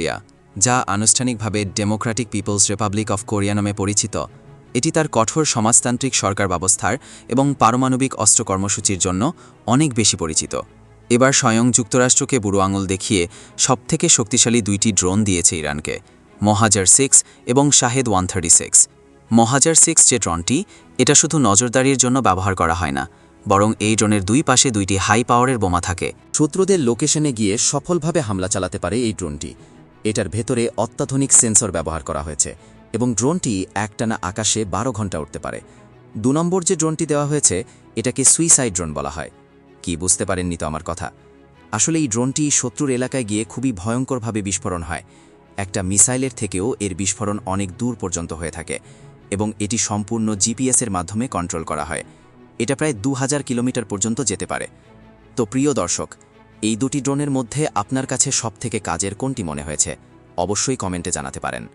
Korea যা আনুষ্ঠানিকভাবে Democratic People's Republic of Korea নামে পরিচিত। এটি তার কঠোর সমাজতান্ত্রিক সরকার ব্যবস্থার এবং পারমাণবিক অস্ত্র কর্মসূচির জন্য অনেক বেশি পরিচিত। এবার স্বয়ং যুক্তরাষ্ট্রকে বুড়ো আঙুল দেখিয়ে সবথেকে শক্তিশালী দুইটি ড্রোন দিয়েছে ইরানকে, মহাজার সিক্স এবং Shahed one thirty six. Mohajer six যে ড্রোনটি, এটা শুধু নজরদারির জন্য ব্যবহার করা হয় না, বরং এই ড্রোনের দুই পাশে দুইটি হাই পাওয়ারের বোমা থাকে। শত্রুদের লোকেশনে গিয়ে সফলভাবে হামলা চালাতে পারে এই ড্রোনটি। এটার ভেতরে অত্যাধুনিক সেন্সর ব্যবহার করা হয়েছে এবং ড্রোনটি একটানা আকাশে বারো ঘণ্টা উঠতে পারে। দু নম্বর যে ড্রোনটি দেওয়া হয়েছে, এটাকে সুইসাইড ড্রোন বলা হয়। কি, বুঝতে পারেননি তো আমার কথা? আসলে এই ড্রোনটি শত্রুর এলাকায় গিয়ে খুবই ভয়ঙ্করভাবে বিস্ফোরণ হয়। একটা মিসাইলের থেকেও এর বিস্ফোরণ অনেক দূর পর্যন্ত হয়ে থাকে এবং এটি সম্পূর্ণ জিপিএসের মাধ্যমে কন্ট্রোল করা হয়। এটা প্রায় দু হাজার কিলোমিটার পর্যন্ত যেতে পারে। তো প্রিয় দর্শক এই দুটি ড্রোনের মধ্যে আপনার কাছে সবথেকে কাজের কোনটি মনে হয়েছে? অবশ্যই কমেন্টে জানাতে পারেন।